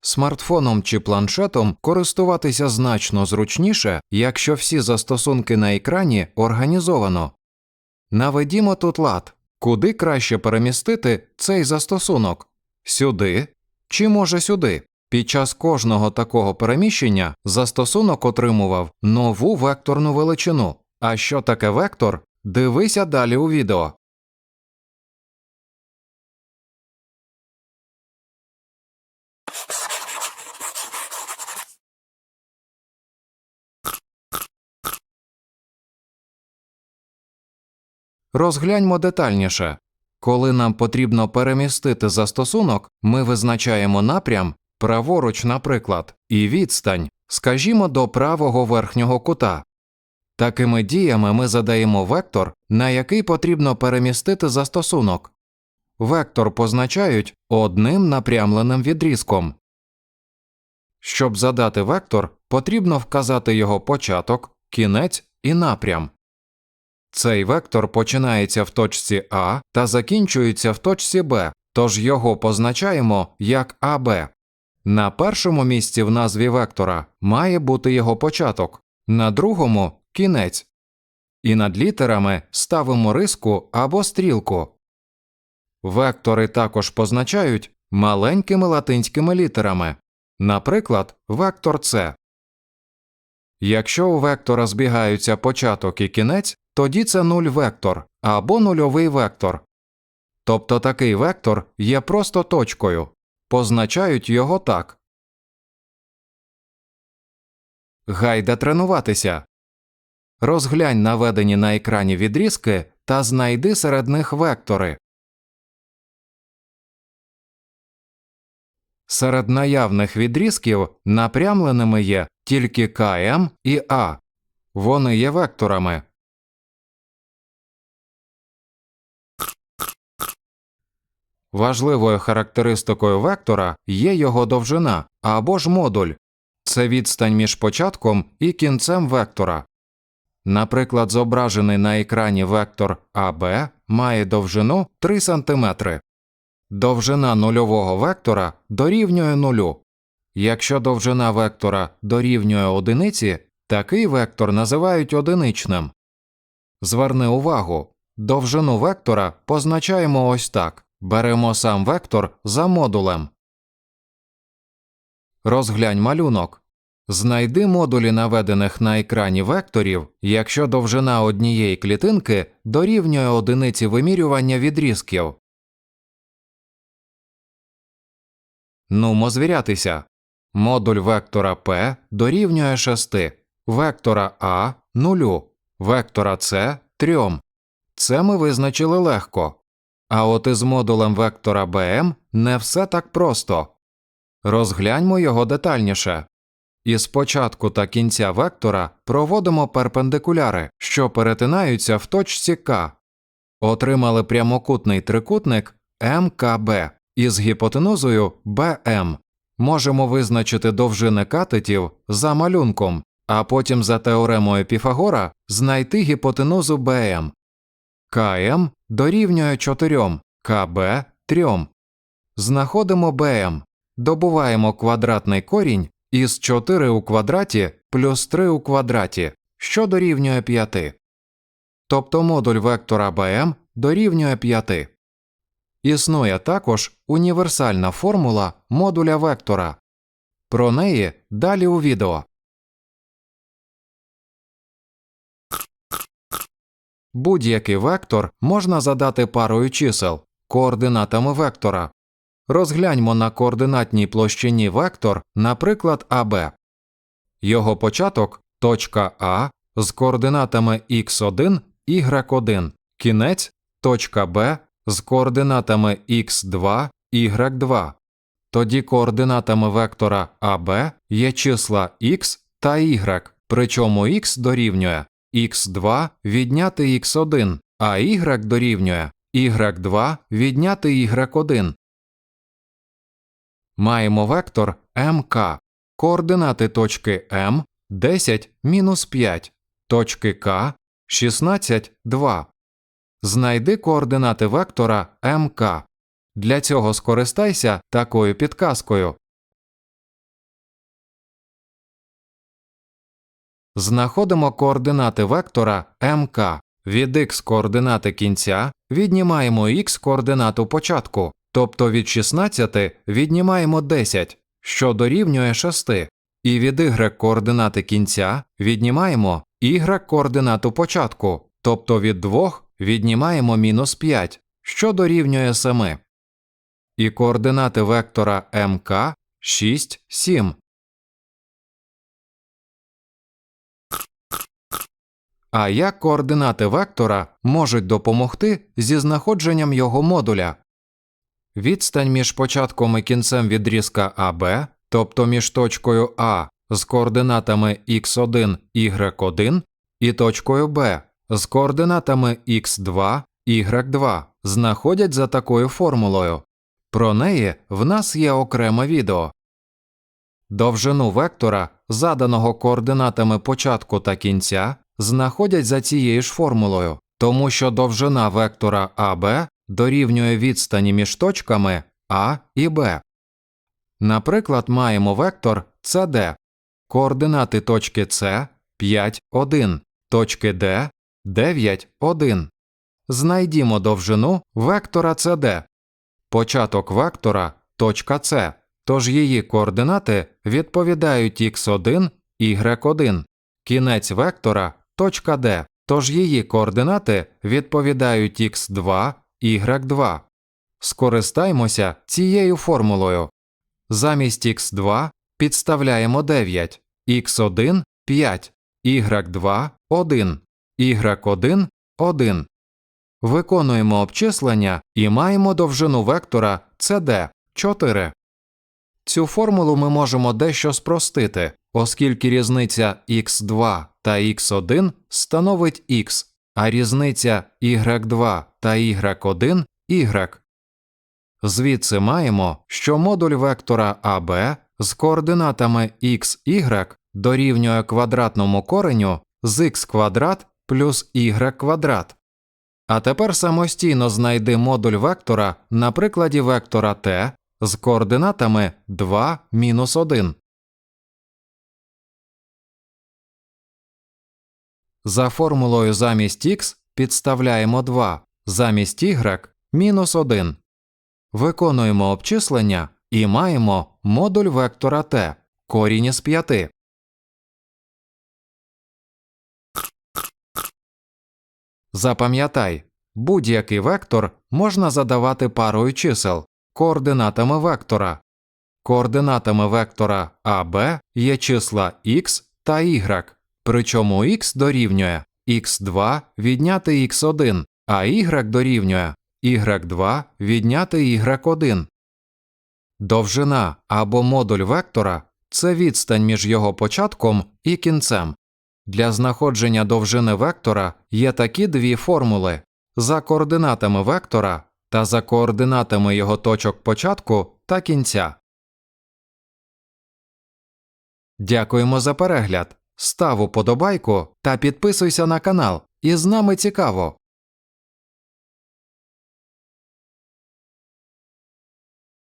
Смартфоном чи планшетом користуватися значно зручніше, якщо всі застосунки на екрані організовано. Наведімо тут лад, куди краще перемістити цей застосунок сюди чи може сюди. Під час кожного такого переміщення застосунок отримував нову векторну величину. А що таке вектор? Дивися далі у відео. Розгляньмо детальніше. Коли нам потрібно перемістити застосунок, ми визначаємо напрям праворуч, наприклад, і відстань, скажімо, до правого верхнього кута. Такими діями ми задаємо вектор, на який потрібно перемістити застосунок. Вектор позначають одним напрямленим відрізком. Щоб задати вектор, потрібно вказати його початок, кінець і напрям. Цей вектор починається в точці А та закінчується в точці Б, тож його позначаємо як АБ. На першому місці в назві вектора має бути його початок, на другому кінець. І над літерами ставимо риску або стрілку. Вектори також позначають маленькими латинськими літерами, наприклад, вектор С. Якщо у вектора збігаються початок і кінець, тоді це нуль вектор або нульовий вектор. Тобто такий вектор є просто точкою, позначають його так. Гайда тренуватися. Розглянь наведені на екрані відрізки та знайди серед них вектори. Серед наявних відрізків напрямленими є тільки КМ і А. Вони є векторами. Важливою характеристикою вектора є його довжина або ж модуль це відстань між початком і кінцем вектора. Наприклад, зображений на екрані вектор АБ має довжину 3 см. Довжина нульового вектора дорівнює нулю. Якщо довжина вектора дорівнює одиниці, такий вектор називають одиничним. Зверни увагу, довжину вектора позначаємо ось так. Беремо сам вектор за модулем. Розглянь малюнок. Знайди модулі наведених на екрані векторів, якщо довжина однієї клітинки дорівнює одиниці вимірювання відрізків. Нумо звірятися. Модуль вектора P дорівнює 6, вектора А 0, вектора С 3. Це ми визначили легко. А от із модулем вектора BM не все так просто. Розгляньмо його детальніше. Із початку та кінця вектора проводимо перпендикуляри, що перетинаються в точці К. Отримали прямокутний трикутник МКБ із гіпотенузою BM. Можемо визначити довжини катетів за малюнком, а потім за теоремою Піфагора знайти гіпотенузу BM. КМ дорівнює 4, КБ 3. Знаходимо БМ, добуваємо квадратний корінь із 4 у квадраті плюс 3 у квадраті, що дорівнює 5. Тобто модуль вектора БМ дорівнює 5. Існує також універсальна формула модуля вектора. Про неї далі у відео. Будь-який вектор можна задати парою чисел координатами вектора. Розгляньмо на координатній площині вектор, наприклад, АБ. Його початок точка А з координатами x1, y1, кінець точка Б з координатами x2, y2. Тоді координатами вектора АБ є числа x та y, причому x дорівнює x2 відняти x1, а y дорівнює y2 відняти y1. Маємо вектор МК. Координати точки М 10 мінус 5, точки К 16 2. Знайди координати вектора МК. Для цього скористайся такою підказкою. Знаходимо координати вектора МК. Від х координати кінця віднімаємо х координату початку, тобто від 16 віднімаємо 10, що дорівнює 6, і від y координати кінця віднімаємо y координату початку, тобто від 2 віднімаємо мінус 5, що дорівнює 7. І координати вектора МК 6, 7. А як координати вектора можуть допомогти зі знаходженням його модуля? Відстань між початком і кінцем відрізка АБ, тобто між точкою А з координатами x1, y1 і точкою Б з координатами x2, y2, знаходять за такою формулою. Про неї в нас є окреме відео. Довжину вектора, заданого координатами початку та кінця, знаходять за цією ж формулою, тому що довжина вектора АБ дорівнює відстані між точками А і Б. Наприклад, маємо вектор CD, координати точки С 5, 1, точки Д 9, 1. Знайдімо довжину вектора CD. Початок вектора точка С, тож її координати відповідають x1, y1. Кінець вектора точка D, тож її координати відповідають x2, y2. Скористаймося цією формулою. Замість x2 підставляємо 9, x1 5, y2 1, y1 1. Виконуємо обчислення і маємо довжину вектора CD 4. Цю формулу ми можемо дещо спростити, оскільки різниця x2 та x1 становить x, а різниця y2 та y1 y. Звідси маємо, що модуль вектора АБ з координатами x, y дорівнює квадратному кореню з x квадрат плюс y квадрат. А тепер самостійно знайди модуль вектора на прикладі вектора t з координатами 2, мінус 1. За формулою замість x підставляємо 2, замість y – мінус 1. Виконуємо обчислення і маємо модуль вектора t корінь із 5. Запам'ятай, будь-який вектор можна задавати парою чисел координатами вектора. Координатами вектора АБ є числа x та y, причому x дорівнює x2 відняти x1, а y дорівнює y2 відняти y1. Довжина або модуль вектора це відстань між його початком і кінцем. Для знаходження довжини вектора є такі дві формули за координатами вектора та за координатами його точок початку та кінця. Дякуємо за перегляд. Став уподобайку та підписуйся на канал. І з нами цікаво.